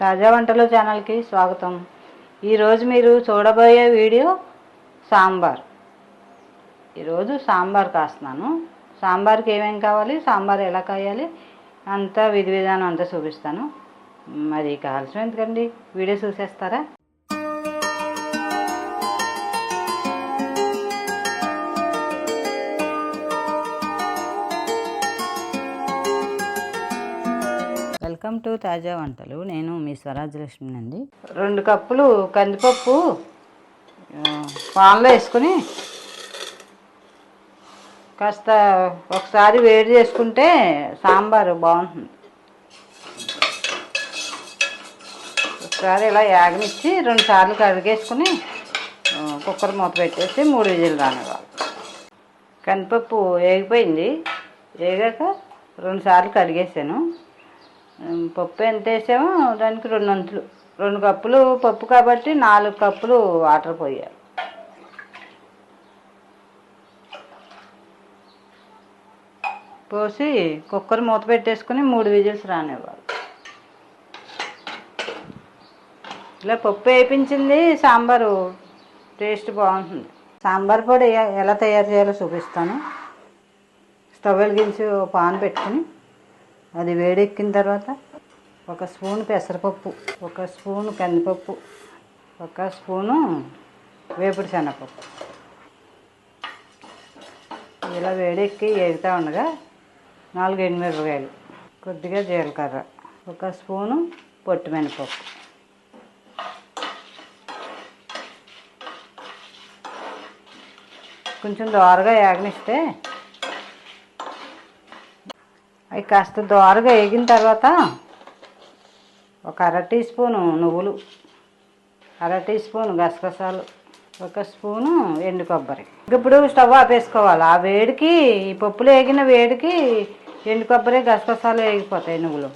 తాజా వంటలు ఛానల్కి స్వాగతం. ఈరోజు మీరు చూడబోయే వీడియో సాంబార్. ఈరోజు సాంబార్ కాస్తున్నాను. సాంబార్కి ఏమేం కావాలి సాంబార్ ఎలా కాయాలి అంతా విధి విధానం అంతా చూపిస్తాను. మరి కావాల్సిన ఎందుకండి? వీడియో చూసేస్తారా? వెల్కమ్ టు తాజా వంటలు. నేను మీ స్వరాజ్యలక్ష్మి అండి రెండు కప్పులు కందిపప్పు పాన్లో వేసుకుని కాస్త ఒకసారి వేడి చేసుకుంటే సాంబారు బాగుంటుంది. ఒకసారి ఇలా యాగనిచ్చి రెండు సార్లు కడిగేసుకుని కుక్కర్ మూత పెట్టేసి మూడు విజిల్ రానివ్వాలి. కందిపప్పు వేగిపోయింది. వేగాక రెండు సార్లు కడిగేసాను. పప్పు ఎంత వేసామో దానికి రెండు వంతులు. రెండు కప్పులు పప్పు కాబట్టి నాలుగు కప్పులు వాటర్ పోయాలి. పోసి కుక్కర్ మూత పెట్టేసుకుని మూడు విజిల్స్ రానివ్వాలి. ఇలా పప్పు వేయించింది సాంబారు టేస్ట్ బాగుంటుంది. సాంబార్ పొడి ఎలా తయారు చేయాలో చూపిస్తాను. స్టవ్ వెలిగించి పాన్ పెట్టుకుని అది వేడెక్కిన తర్వాత ఒక స్పూన్ పెసరపప్పు ఒక స్పూన్ కందిపప్పు ఒక స్పూను వేపుడు శనగపప్పు. ఇలా వేడెక్కి ఎగుతూ ఉండగా నాలుగు ఎండుమిరపకాయలు కొద్దిగా జీలకర్ర ఒక స్పూను పొట్టు మినపప్పు. కొంచెం దోరగా యాగనిస్తే అవి కాస్త దోరగా వేగిన తర్వాత ఒక అర టీ స్పూను నువ్వులు అర టీ స్పూన్ గసగసాలు ఒక స్పూను ఎండు కొబ్బరి. ఇప్పుడు స్టవ్ ఆపేసుకోవాలి. ఆ వేడికి ఈ పప్పులు వేగిన వేడికి ఎండు కొబ్బరి గసగసాలు వేగిపోతాయి నువ్వులు.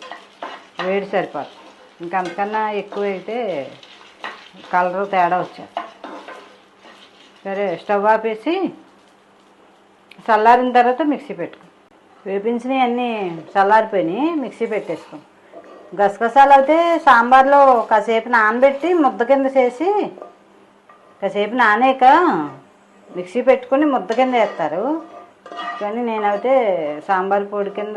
వేడి సరిపోతుంది ఇంకా అంతకన్నా ఎక్కువ అయితే కలర్ తేడా వచ్చేది. సరే స్టవ్ ఆపేసి చల్లారిన తర్వాత మిక్సీ పెట్టుకో. వేపించినవి అన్నీ చల్లారిపోయినాయి మిక్సీ పెట్టేసుకో. గసగసాలు అయితే సాంబార్లో కాసేపు నానబెట్టి ముద్ద కింద చేసి కాసేపు నానేక మిక్సీ పెట్టుకుని ముద్ద కింద వేస్తారు. కానీ నేనైతే సాంబార్ పొడి కింద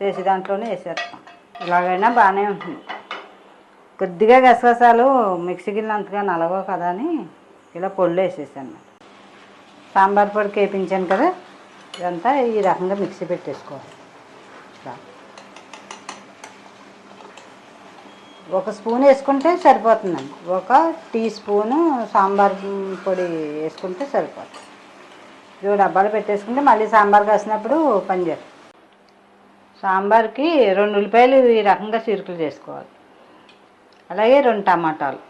చేసి దాంట్లోనే వేసేస్తాను. ఇలాగైనా బాగానే ఉంటుంది. కొద్దిగా గసగసాలు మిక్సీ గిన్నె అంతగా నలగో కదా అని ఇలా పొళ్ళు వేసేసాను. సాంబార్ పొడికి వేయించాను కదా. ఇదంతా ఈ రకంగా మిక్సీ పెట్టేసుకోవాలి. ఒక స్పూన్ వేసుకుంటే సరిపోతుందండి. ఒక టీ స్పూను సాంబార్ పొడి వేసుకుంటే సరిపోతుంది. ఇవి డబ్బాలు పెట్టేసుకుంటే మళ్ళీ సాంబార్ కాసినప్పుడు పనిచేస్తుంది సాంబార్కి రెండు ఉల్లిపాయలు ఈ రకంగా చిరుకులు చేసుకోవాలి. అలాగే రెండు టమాటాలు.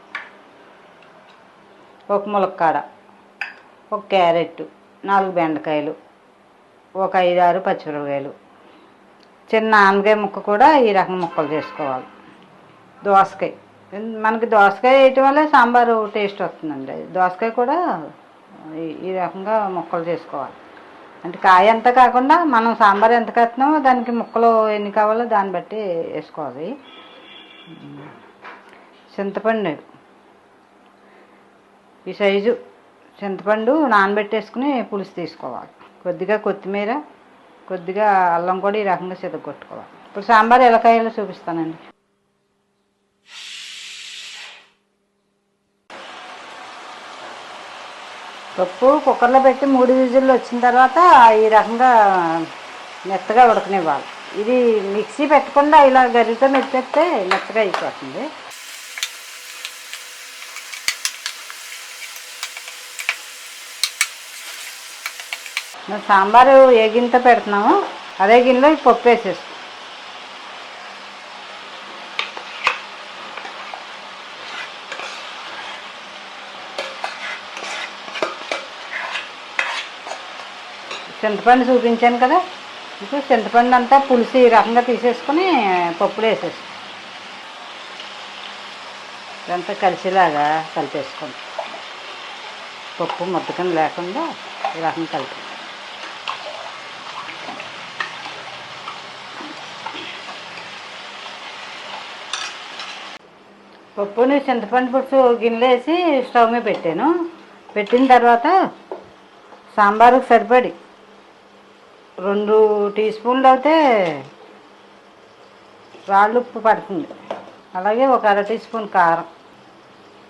ఒక ములక్కాడ. ఒక క్యారెట్. నాలుగు బెండకాయలు. ఒక ఐదారు పచ్చిమిరపకాయలు. చిన్న ఆనగాయ ముక్క కూడా ఈ రకం ముక్కలు చేసుకోవాలి. దోసకాయ. మనకి దోసకాయ వేయటం వల్ల సాంబారు టేస్ట్ వస్తుందండి. దోసకాయ కూడా ఈ- ఈ రకంగా ముక్కలు చేసుకోవాలి. అంటే కాయ ఎంత కాకుండా మనం సాంబార్ ఎంత కట్టినామో దానికి ముక్కలు ఎన్ని కావాలో దాన్ని బట్టి వేసుకోవాలి. చింతపండు. ఈ సైజు చింతపండు నానబెట్టేసుకుని పులుసు తీసుకోవాలి. కొద్దిగా కొత్తిమీర కొద్దిగా అల్లం కూడా ఈ రకంగా సిద్ధగొట్టుకోవాలి ఇప్పుడు సాంబార్ ఎలకాయలు చూపిస్తానండి. పప్పు కుక్కర్లో పెట్టి మూడు విజుల్లో వచ్చిన తర్వాత ఈ రకంగా మెత్తగా ఉడకనివ్వాలి. ఇది మిక్సీ పెట్టకుండా ఇలా గరిటతో మెత్తేస్తే మెత్తగా అయిపోతుంది. సాంబారు ఏ గిన్నెతో పెడుతున్నాము అదే గిన్నెలో ఈ పప్పు వేసేస్తాం చింతపండు చూపించాను కదా ఇప్పుడు చింతపండు అంతా పులిసి ఈ రకంగా తీసేసుకొని పప్పులు వేసేస్తాం ఇదంతా కలిసేలాగా కలిపేసుకోండి. పప్పు ముద్దకం లేకుండా ఈ రకంగా కలిపి పప్పుని చింతపండు పులుసు గిన్నెలు వేసి స్టవ్ మీద పెట్టాను. పెట్టిన తర్వాత సాంబారుకు సరిపడి రెండు టీ స్పూన్లు అయితే రాళ్ళు ఉప్పు పడుతుంది. అలాగే ఒక అర టీ స్పూన్ కారం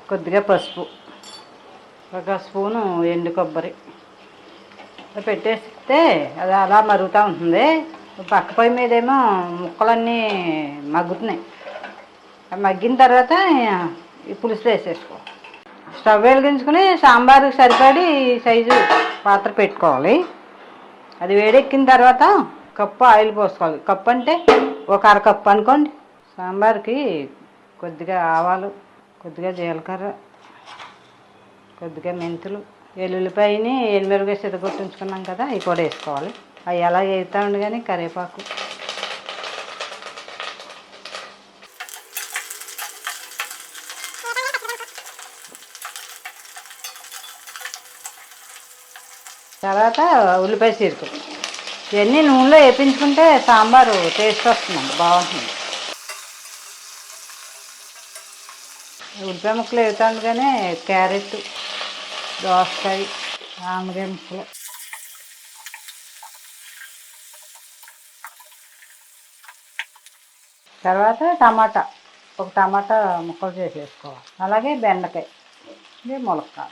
కొద్దిగా పసుపు ఒక స్పూను ఎండు కొబ్బరి. పెట్టేస్తే అది అలా మరుగుతూ ఉంటుంది. పక్క పొయ్యి మీదేమో ముక్కలన్నీ మగ్గుతున్నాయి. మగ్గిన తర్వాత ఈ పులుసులో వేసేసుకో. స్టవ్ వెలిగించుకుని సాంబారుకి సరిపడి సైజు పాత్ర పెట్టుకోవాలి. అది వేడెక్కిన తర్వాత కప్పు ఆయిల్ పోసుకోవాలి. కప్పు అంటే ఒక అర కప్పు అనుకోండి. సాంబార్కి కొద్దిగా ఆవాలు కొద్దిగా జీలకర్ర కొద్దిగా మెంతులు ఎల్లుల్లిపాయని ఎనిమిరగా సిద్ధగొట్టించుకున్నాం కదా అవి కూడా వేసుకోవాలి. అవి ఎలా వేగుతా ఉండి కానీ కరివేపాకు. తర్వాత ఉల్లిపాయ చీరుకు ఇవన్నీ నూనెలో వేపించుకుంటే సాంబారు టేస్ట్ వస్తుందండి బాగుంటుంది. ఉల్లిపాయ ముక్కలు వేగుతాండగానే క్యారెట్ దోసకాయ ఆనగాయ ముక్కలు. తర్వాత టమాటా ఒక టమాటా ముక్కలు చేసేసుకోవాలి. అలాగే బెండకాయ ఇది ములక్కాయ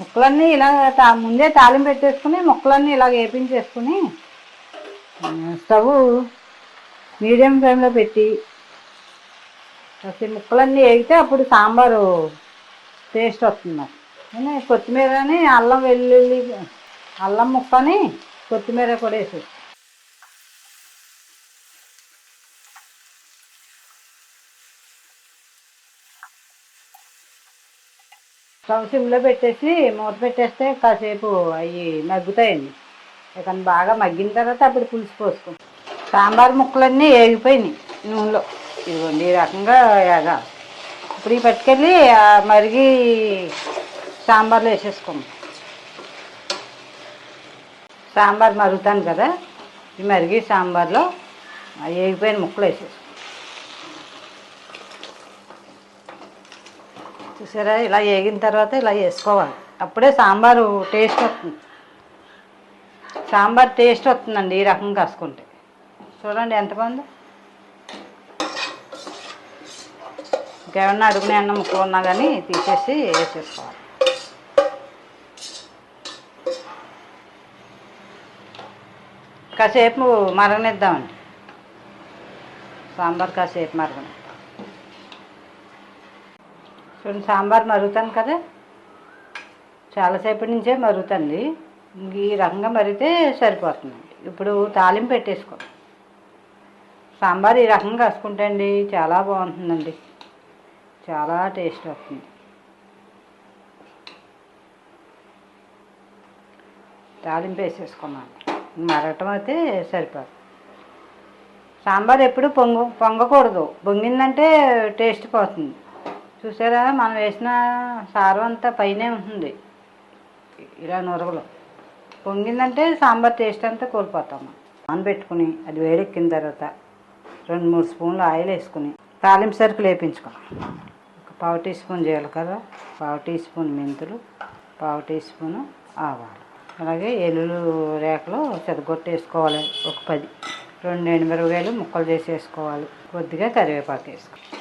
ముక్కలన్నీ ఇలా తా- ముందే తాలింపు పెట్టేసుకుని ముక్కలన్నీ ఇలా వేపించేసుకుని స్టవ్ మీడియం ఫ్లేమ్లో పెట్టి ముక్కలన్నీ వేగితే అప్పుడు సాంబారు టేస్ట్ వస్తుంది కొత్తిమీరని అల్లం వెల్లుల్లి అల్లం ముక్కని కొత్తిమీర కూడా వేసేసి స్టవ్ సిమ్లో పెట్టేసి మూత పెట్టేస్తే కాసేపు అవి మగ్గుతాయండి. ఇక బాగా మగ్గిన తర్వాత అప్పుడు పులుసు పోసుకుంటాం సాంబార్ ముక్కలన్నీ వేగిపోయినాయి నూనెలో. ఇదిగోండి ఈ రకంగా వేగా ఇప్పుడు ఈ పట్టుకెళ్ళి ఆ మరిగి సాంబార్లో వేసేసుకోండి సాంబార్ మరుగుతాను కదా ఈ మరిగి సాంబార్లో ఏగిపోయిన వేగిపోయిన ముక్కలు వేసేసుకో. చూసారా? ఇలా వేగిన తర్వాత ఇలా వేసుకోవాలి. అప్పుడే సాంబారు టేస్ట్ వస్తుంది. సాంబార్ టేస్ట్ వస్తుందండి ఈ రకం కాసుకుంటే. చూడండి ఎంత బాగుందో. ఇంకేమన్నా అడుగునే అన్న ముక్కలు ఉన్నా కానీ తీసేసి వేసేసుకోవాలి. కాసేపు మరగనిద్దామండి. సాంబార్ కాసేపు మరగనిద్దాం. చూడండి సాంబార్ మరుగుతాను కదా. చాలాసేపటి నుంచే మరుగుతుంది ఈ రకంగా మరిగితే సరిపోతుందండి. ఇప్పుడు తాలింపు పెట్టేసుకో. సాంబార్ ఈ రకంగా కసుకుంటే అండి చాలా బాగుంటుందండి. చాలా టేస్ట్ వస్తుంది. తాలింపు వేసేసుకున్నాను మరగటం అయితే సరిపోదు. సాంబార్ ఎప్పుడు పొంగు పొంగకూడదు. పొంగిందంటే టేస్ట్ పోతుంది. చూసారా? మనం వేసిన సారం అంతా పైనే ఉంటుంది. ఇలా నొరగలు. పొంగిందంటే సాంబార్ టేస్ట్ అంతా కోల్పోతాము పెట్టుకుని అది వేడెక్కిన తర్వాత రెండు మూడు స్పూన్లు ఆయిల్ వేసుకుని తాలింపు సరుకులు వేపించుకున్నాం. ఒక పావు టీ స్పూన్ జీలకర్ర పావు టీ స్పూన్ మెంతులు పావు టీ స్పూను ఆవాలు. అలాగే ఎల్లులు రేకలు చెదగొట్టేసుకోవాలి ఒక పది రెండు ఎండుమిరపకాయలు ముక్కలు చేసి వేసుకోవాలి కొద్దిగా కరివేపాకు వేసుకోవాలి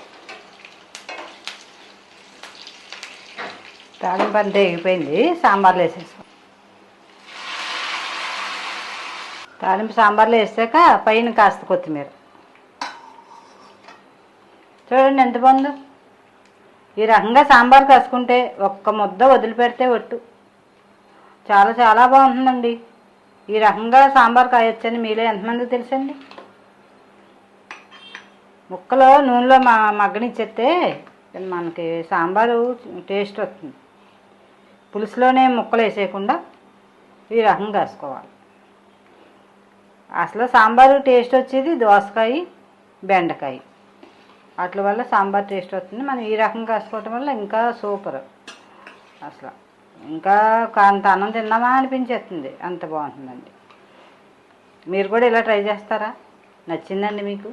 తాలింపు అంతా ఎగిపోయింది సాంబార్లో వేసేసుకో తాలింపు సాంబార్లో వేసాక పైన కాస్త కొత్తిమీర. చూడండి ఎంత బాగుందో. ఈ రకంగా సాంబార్ కాసుకుంటే ఒక్క ముద్ద వదిలిపెడితే ఒట్టు. చాలా చాలా బాగుంటుందండి. ఈ రకంగా సాంబార్ కాయొచ్చని మీలో ఎంతమంది తెలుసండి? ముక్కలో నూనెలో మా మగ్గనిచ్చేస్తే మనకి సాంబారు టేస్ట్ వస్తుంది. పులుసులోనే ముక్కలు వేసేయకుండా ఈ రకంగా కాసుకోవాలి అసలు సాంబారు టేస్ట్ వచ్చేది దోసకాయ బెండకాయ. వాటి వల్ల సాంబార్ టేస్ట్ వస్తుంది. మనం ఈ రకంగా కాసుకోవటం వల్ల ఇంకా సూపర్. అసలు ఇంకా అంత అన్నం తిన్నామా అనిపించేస్తుంది. అంత బాగుంటుందండి. మీరు కూడా ఇలా ట్రై చేస్తారా? నచ్చిందండి మీకు?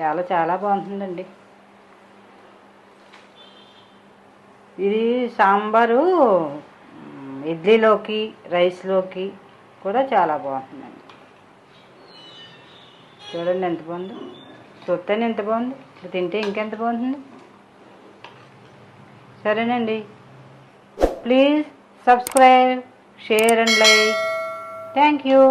చాలా చాలా బాగుంటుందండి. ఇది సాంబారు ఇడ్లీలోకి రైస్లోకి కూడా చాలా బాగుంటుందండి. చూడండి ఎంత బాగుంది. చూస్తేనే ఎంత బాగుంది. ఇప్పుడు తింటే ఇంకెంత బాగుంటుంది. సరేనండి. Please subscribe share and like. Thank you.